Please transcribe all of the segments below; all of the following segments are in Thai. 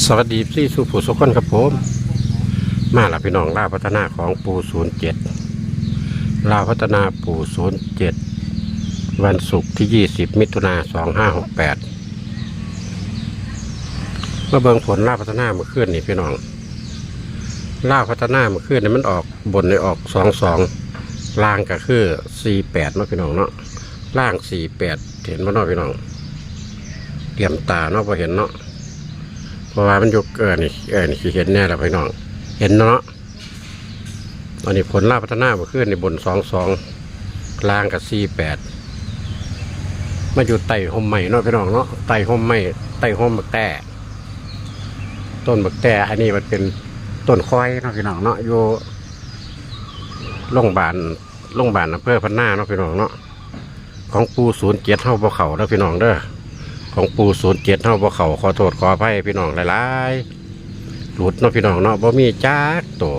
สวัสดีพี่สุผู้สุขคนครับผม มาละพี่น้องลาพัฒนาของปูศูนย์เจ็ดลาพัฒนาปูศูนย์เจ็ดวันศุกร์ที่ยี่สิบมิถุนาสองห้าหกแปดเมื่อเบิ่งผลลาพัฒนาเมื่อคืนนี่พี่น้องลาพัฒนาเมื่อคืนนี่มันออกบนในออกสองสองล่างก็คือสี่แปดเนาะพี่น้องเนาะล่างสี่แปดเห็นมั้เนาะพี่น้องเตรียมตาเนาะพอเห็นเนาะ เพราะว่ามันยกเออนี่เออนี่คือเห็นแน่แล้วพี่น้อง เห็นเนาะอันนี้ผลลาพัฒนาเมื่อคืนในบนสองสองกลางกับสี่แปดมาอยู่ไต่ห่มใหม่เนาะพี่น้องเนาะไต่ห่มใหม่ไต่ห่มบักแต่ต้นบักแต่อันนี้มันเป็นต้นคอยเนาะพี่น้องเนาะอยู่โรงพยาบาลโรงพยาบาลอำเภอพันนาเนาะพี่น้องเนาะของปูศูนย์เจ็ดเท่าบ่เขาเนาะพี่น้องเด้อ ของปูศูนย์เจ็ดเท่าบ่เขาขอโทษขออภัยพี่น้องหลายๆหลุดเนาะพี่น้องเนาะบ่มีจักตัว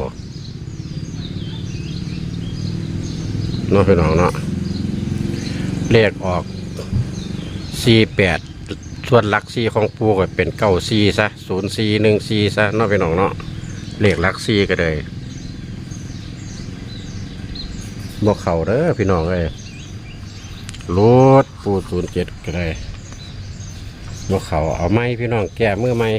เนาะพี่น้องเนาะเลขออกสี่แปดส่วนหลักสี่ของปูก็เป็นเก้าสี่ซะศูนย์สี่หนึ่งสี่ซะเนาะพี่น้องเนาะเลขหลักสี่ก็เลยบ่เขาเด้อพี่น้องเอ้ยรูดปูศูนย์เจ็ดก็ได้ บ่เขาเอาไม้พี่น้องแก้มือไม้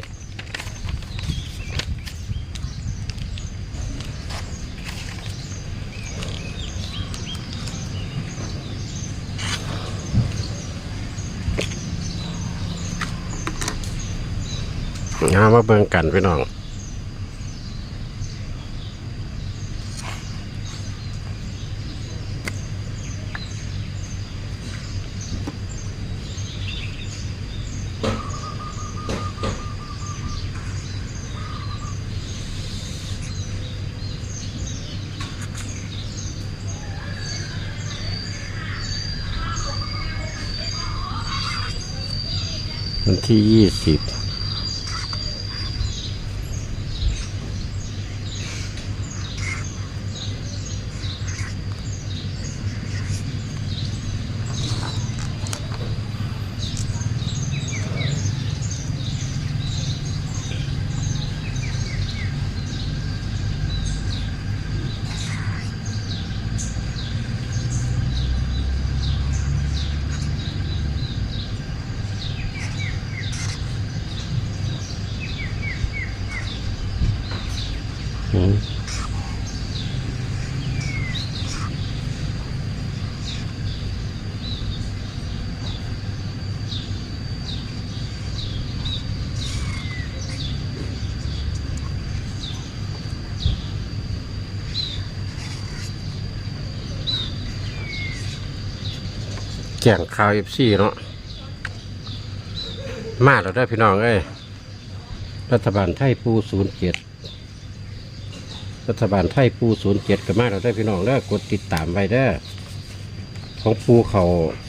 เอามาเบิ่งกันพี่น้อง วันที่ยี่สิบ แจ้งข่าวเอฟซีเนาะมาแล้วได้พี่น้องเอ้ยรัฐบาลไทยปูศูนย์เจ็ด รัฐบาลไทยปูศูนย์เจ็ดกับมาเราได้พี่น้องแล้วกดติดตามไว้เด้ของปูเขา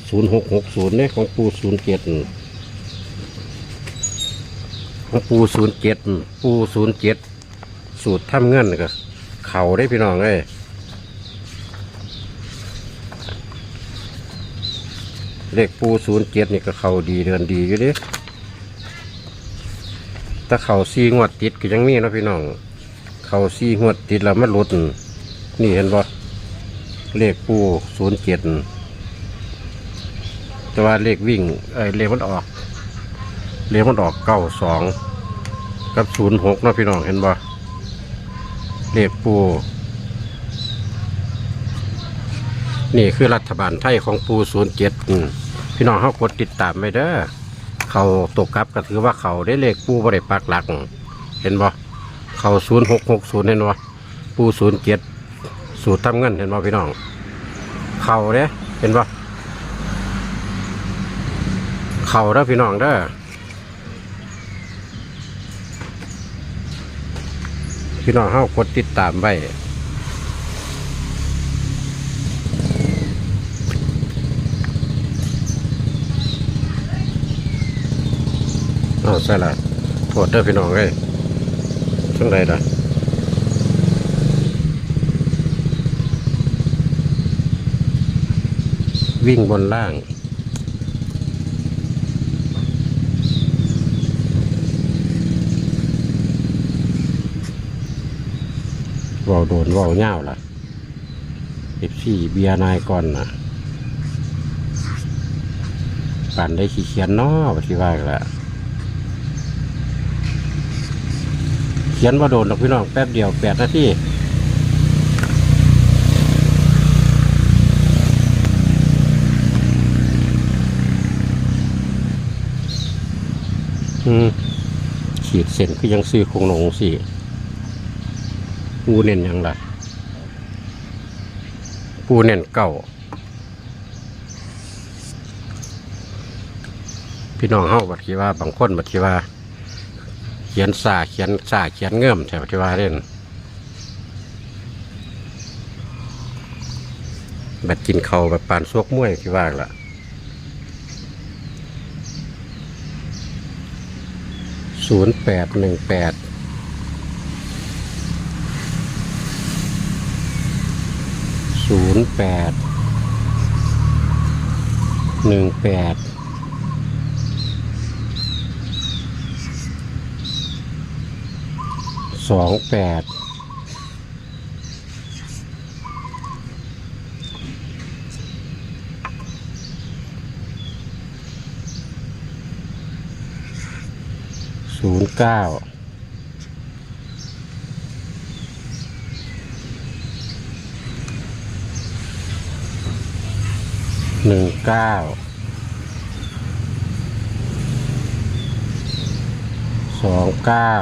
ศูนย์หกหกศูนย์เนี่ยของปูศูนย์เจ็ดของปูศูนย์เจ็ดปูศูนย์เจ็ดสูตรทำเงินก็เขาได้พี่น้องเลยเลขปูศูนย์เจ็ดนี่ก็เขาดีเดินดีอยู่ดิถ้าเขาซีงวดติดก็ยังมีนะพี่น้อง เขาซี่หวดติดแล้วมันลดนี่เห็นบ่เลขปูศูนย์เจ็ดแต่ว่าเลขวิ่งเอ้เลขมันออก เลขมันออกเก้าสองกับศูนย์หกนะพี่น้องเห็นบ่เลขปูนี่คือรัฐบาลไทยของปูศูนย์เจ็ดพี่น้องเขากดติดตามไปเด้อเขาตกกลับก็ถือว่าเขาได้เลขปูบริปักหลัก เห็นบ่ เขาศูนย์หกหกศูนย์เห็นบ่ปูศูนย์เจ็ดสูตรทำเงินเห็นบ่พี่น้อง เขาเด้เห็นบ่เขาเด้อพี่น้องเด้อพี่น้องเฮากดติดตามไว้อ้าใช่ละโทษเด้อพี่น้องเอ้ย จังไรล่ะวิ่งบนล่าง ว่าวโดนว่าวเง่าล่ะเอฟซีเบียนายก่อนนะปั่นได้ขี้เขียนนอปฏิว่าล้ว ขียนว่าโดนดอกพี่น้องแป๊บเดียวแปดนาทีอืมขีดเส้นคือยังซื้อคงหนงสิปูเน่นยังล่ะปูเน่นเก่าพี่น้องเฮาบัดคิดว่าบางคนบัดคิดว่า ขียนสาเขียนสาเขียนเงื่อมแถวที่ว่าเล่นแบบกินเขาแบบปานซวกมวยที่ว่าล่ะศูนย์แปดหนึ่งแปดศูนย์แปดหนึ่งแปด สองแปดศูนย์เก้าหนึ่งเก้าสองเก้า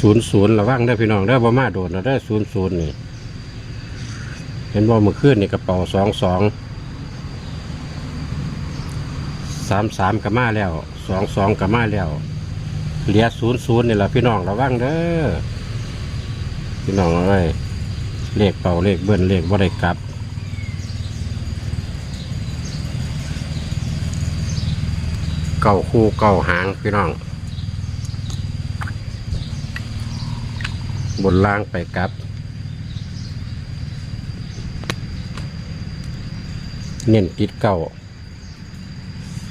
ศูนย์ศูนย์ระวังได้พี่น้องได้อบ่มาโดนเราได้ศูนย์ศูนย์นี่ เห็นว่าเมื่อคืนนี่กระเป๋าสองสองสามสามก็มาแล้วสองสองก็มาแล้วเหลือศูนย์ศูนย์นี่แหละพี่น้องระวังเด้อพี่น้องเอ้ยเลขเป่าเลขเบิ้ลเลขบ่ได้กลับเก่าคู่เก่าหางพี่น้อง บนล่างไปกับ เน้นติดเก้า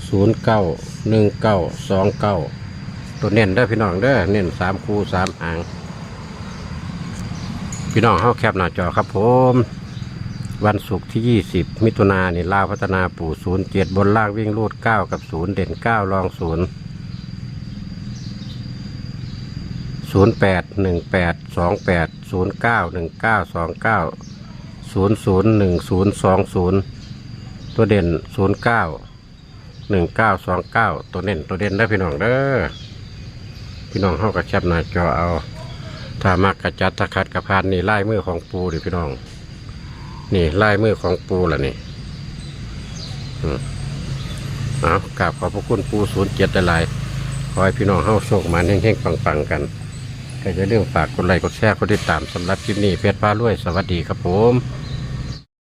ศูนย์เก้าหนึ่งเก้าสองเก้าตัวเน้นได้พี่น้องได้เน้นสามคู่สามอ่าง พี่น้องเข้าแคบหน้าจอครับผม วันศุกร์ที่ 20 มิถุนายนลาวพัฒนาปู่ศูนย์เจ็ดบนล่างวิ่งรูดเก้ากับศูนย์เด่นเก้ารองศูนย์ ศูนย์แปดหนึ่งแปดสองแปดศูนย์เก้าหนึ่งเก้าสองเก้าศูนย์ศูนย์หนึ่งศูนย์สองศูนย์ตัวเด่นศูนย์เก้าหนึ่งเก้าสองเก้าตัวเด่นตัวเด่นได้พี่น้องเด้อพี่น้องเข้ากระชับหน้าจอเอาถ้ามากกระจัดตะคัดกระพานนี่ไล่มือของปูดิพี่น้อง นี่ไล่มือของปูละนี่อืมเอากราบขอบพระคุณปูศูนย์เจ็ดหลายๆขอให้พี่น้องเข้าโชคมันแห้งๆปังๆกัน ก็จะเรื่องฝากกดไลค์กดแชร์กดติดตามสำหรับคลิปนี้เพชรฟ้าลุยสวัสดีครับผม